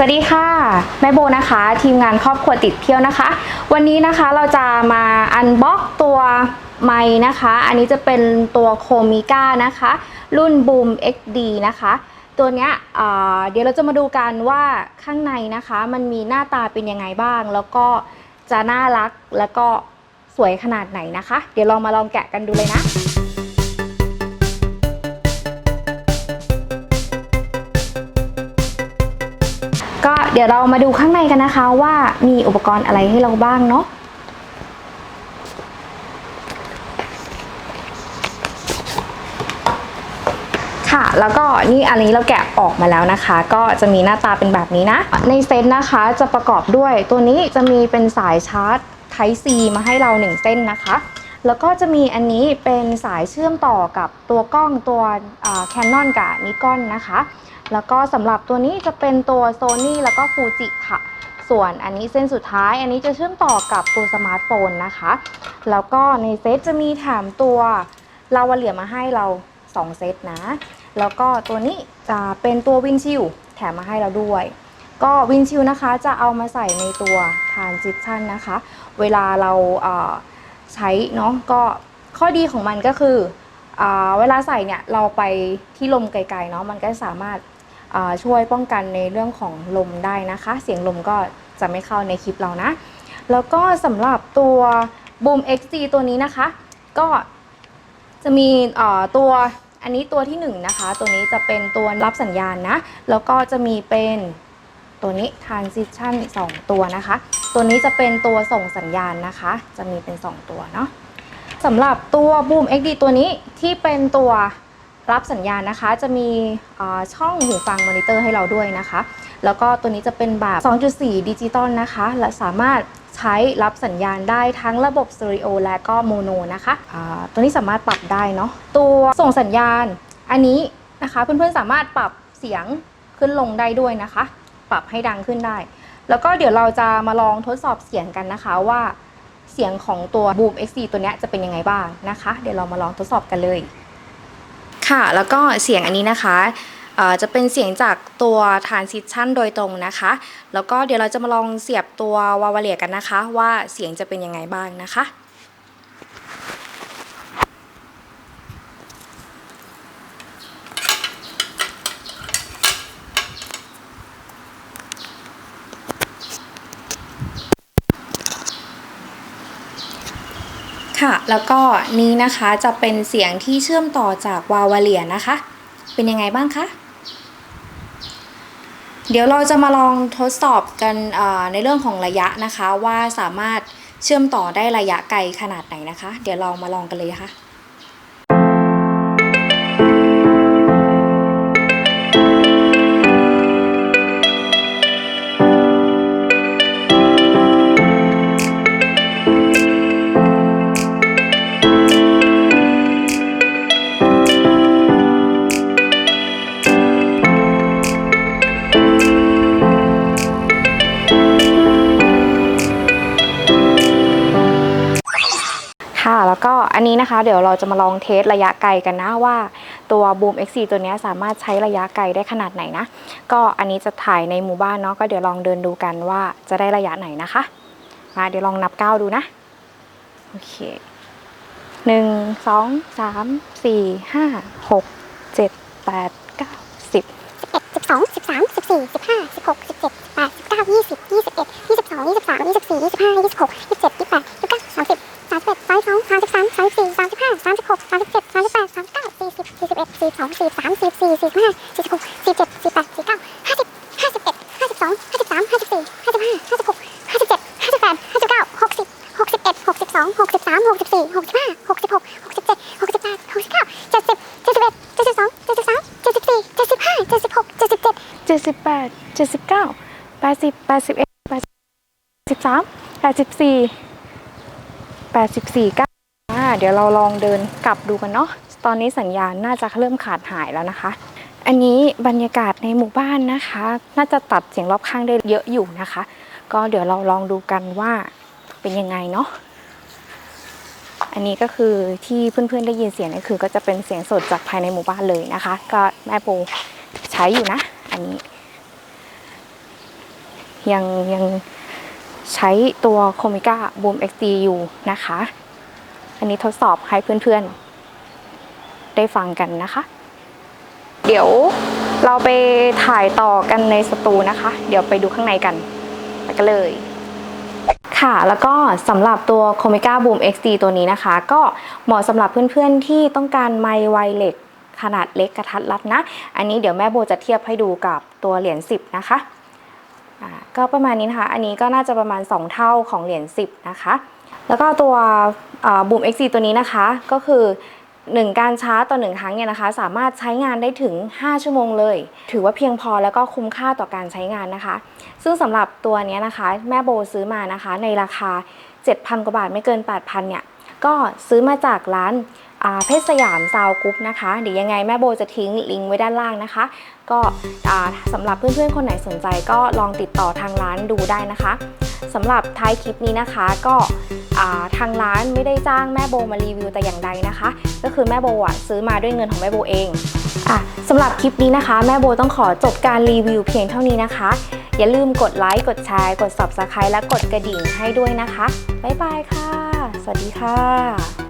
สวัสดีค่ะแม่โบนะคะ ทีมงานครอบครัวติดเที่ยวนะคะ วันนี้นะคะเราจะมาอันบ็อกตัวไม้นะคะ อันนี้จะเป็นตัวโคมิก้านะคะ รุ่น Boom XD นะคะ ตัวเนี้ยเเดี๋ยวเราจะมาดูกันว่าข้างในนะคะ มันมีหน้าตาเป็นยังไงบ้าง แล้วก็จะน่ารักแล้วก็สวยขนาดไหนนะคะ เดี๋ยวลองมาลองแกะกันดูเลยนะ ดี๋ยวเรามาดูข้างในกันนะคะว่ามีอุปกรณ์อะไรให้เราบ้างเนาะค่ะ แล้วก็นี่อันนี้เราแกะออกมาแล้วนะคะ ก็จะมีหน้าตาเป็นแบบนี้นะ ในเซตนะคะจะประกอบด้วยตัวนี้จะมีเป็นสายชาร์จ Type C มาให้เรา 1 เส้นนะคะ แล้วก็จะมีอันนี้เป็นสายเชื่อมต่อกับตัวกล้องตัวแคนนอนกับนิกอนนะคะ แล้วก็สำหรับตัวนี้จะเป็นตัว Sony แล้วก็ Fuji ค่ะส่วนอันนี้เส้นสุดท้ายอันนี้จะเชื่อมต่อกับตัวสมาร์ทโฟนนะคะ แล้วก็ในเซตจะมีแถมตัวลาวาเหลี่ยมาให้เรา 2 เซตนะ แล้วก็ตัวนี้จะเป็นตัววินชิลแถมมาให้เราด้วย ก็วินชิลนะคะจะเอามาใส่ในตัวทานจิ t ชันนะคะ เวลาเราเอ่อ ใช้เนาะก็ข้อดีของมันก็คืออเวลาใส่เนี่ยเราไปที่ลมไกลๆเนาะมันก็สามารถช่วยป้องกันในเรื่องของลมได้นะคะ เสียงลมก็จะไม่เข้าในคลิปเรานะ แล้วก็สำหรับตัว Boom XC ตัวนี้นะคะ ก็จะมีตัวอันนี้ตัวที่1นงนะคะ ตัวนี้จะเป็นตัวรับสัญญาณนะ แล้วก็จะมีเป็นตัวนี้ transition 2 ตัวนะคะ ตัวนี้จะเป็นตัวส่งสัญญาณนะคะ จะมีเป็น 2 ตัวเนาะสำหรับตัว Boom XD ตัวนี้ที่เป็นตัวรับสัญญาณนะคะ จะมีช่องหูฟังมอนิเตอร์ให้เราด้วยนะคะ แล้วก็ตัวนี้จะเป็นแบบ 2.4 ดิจิตอลนะคะ และสามารถใช้รับสัญญาณได้ทั้งระบบสเตอริโอและก็โมโนนะคะตัวนี้สามารถปรับได้เนาะ ตัวส่งสัญญาณอันนี้นะคะ เพื่อนๆสามารถปรับเสียงขึ้นลงได้ด้วยนะคะ ปรับให้ดังขึ้นได้ แล้วก็เดี๋ยวเราจะมาลองทดสอบเสียงกันนะคะว่าเสียงของตัว Boom X4 ตัวนี้จะเป็นยังไงบ้างนะคะ เดี๋ยวเรามาลองทดสอบกันเลย ค่ะ แล้วก็เสียงอันนี้นะคะจะเป็นเสียงจากตัว transition โดยตรงนะคะ แล้วก็เดี๋ยวเราจะมาลองเสียบตัววาวาเลียกันนะคะ ว่าเสียงจะเป็นยังไงบ้างนะคะ ค่ะ แล้วก็นี้นะคะจะเป็นเสียงที่เชื่อมต่อจากวาวาเลียนะคะ เป็นยังไงบ้างคะ เดี๋ยวเราจะมาลองทดสอบกันในเรื่องของระยะนะคะ ว่าสามารถเชื่อมต่อได้ระยะไกลขนาดไหนนะคะ เดี๋ยวเรามาลองกันเลยค่ะ ค่ะ แล้วก็อันนี้นะคะ เดี๋ยวเราจะมาลองเทสระยะไกลกันนะว่าตัว Boom X4 ตัวนี้สามารถใช้ระยะไกลได้ขนาดไหนนะ ก็อันนี้จะถ่ายในหมู่บ้านเนาะก็เดี๋ยวลองเดินดูกันว่าจะได้ระยะไหนนะคะมาเดี๋ยวลองนับก้าวดูนะโอเคหนึ่งสองสามสี่ห้าหกเจ็ดแปดเก้าสิบสิบสองสิบสามสิบสี่สิบห้าสิบหกสิบเจ็ดสิบแปดสิบเก้ายี่สิบยี่สิบเอ็ดยี่สิบสองยี่สิบสามยี่สิบสี่ยี่สิบห้ายี่สิบหกยี่สิบเจ็ดยี่สิบแปด สองสี่สิบสามสี่สิบสี่สี่สิบห้าสี่สิบหกสี่สิบเจ็ดสี่สิบแปดสี่สิบเก้าห้าสิบห้าสิบเอ็ดห้าสิบสองห้าสิบสามห้าสิบสี่ห้าสิบห้าห้าสิบหกห้าสิบเจ็ดห้าสิบแปดห้าสิบเก้าหกสิบหกสิบเอ็ดหกสิบสองหกสิบสามหกสิบสี่หกสิบห้าหกสิบหกหกสิบเจ็ดหกสิบแปดหกสิบเก้าเจ็ดสิบเจ็ดสิบเอ็ดเจ็ดสิบสองเจ็ดสิบสามเจ็ดสิบสี่เจ็ดสิบห้าเจ็ดสิบหกเจ็ดสิบเจ็ดเจ็ดสิบแปดเจ็ดสิบเก้าแปดสิบแปดสิบเอ็ดแปดสิบสามแปดสิบสี่แปดสิบสี่เก้าเดี๋ยวเราลองเดินกลับดูกันเนาะ ตอนนี้สัญญาณน่าจะเริ่มขาดหายแล้วนะคะ อันนี้บรรยากาศในหมู่บ้านนะคะ น่าจะตัดเสียงรอบข้างได้เยอะอยู่นะคะ ก็เดี๋ยวเราลองดูกันว่าเป็นยังไงเนาะอันนี้ก็คือที่เพื่อนๆได้ยินเสียงนี่คือ ก็จะเป็นเสียงสดจากภายในหมู่บ้านเลยนะคะ ก็แม่ปูใช้อยู่นะ อันนี้ ยังยังใช้ตัว c o m i c a Boom XD อยู่นะคะ อันนี้ทดสอบให้เพื่อนๆ ได้ฟังกันนะคะ เดี๋ยวเราไปถ่ายต่อกันในสตูนะคะ เดี๋ยวไปดูข้างในกันไปกันเลยค่ะ แล้วก็สำหรับตัว c o m i c a Boom XD ตัวนี้นะคะ ก็เหมาะสำหรับเพื่อนๆที่ต้องการไมค์ไวเลสขนาดเล็กกระทัดรัดนะ อันนี้เดี๋ยวแม่โบจะเทียบให้ดูกับตัวเหรียญ10 นะคะอ่าก็ประมาณนี้นะคะ อันนี้ก็น่าจะประมาณ 2 เท่าของเหรียญ10 นะคะ แล้วก็ตัวบูม XC ตัวนี้นะคะ ก็คือ 1 การชาร์จต่อ 1 ครั้งเนี่ยนะคะ สามารถใช้งานได้ถึง 5 ชั่วโมงเลย ถือว่าเพียงพอแล้วก็คุ้มค่าต่อการใช้งานนะคะ ซึ่งสำหรับตัวนี้นะคะ แม่โบซื้อมานะคะ ในราคา 7,000 กว่าบาทไม่เกิน 8,000 เนี่ย ก็ซื้อมาจากร้าน เพชรสยามซาวกรุ๊ปนะคะเดี๋ยวยังไงแม่โบจะทิ้งลิงก์ไว้ด้านล่างนะคะ ก็สำหรับเพื่อนๆคนไหนสนใจก็ลองติดต่อทางร้านดูได้นะคะสำหรับท้ายคลิปนี้นะคะก็ทางร้านไม่ได้จ้างแม่โบมารีวิวแต่อย่างใดนะคะ ก็คือแม่โบอะซื้อมาด้วยเงินของแม่โบเองอะสำหรับคลิปนี้นะคะ แม่โบต้องขอจบการรีวิวเพียงเท่านี้นะคะ อย่าลืมกดไลค์กดแชร์กด subscribe และกดกระดิ่งให้ด้วยนะคะบ๊ายบายค่ะ สวัสดีค่ะ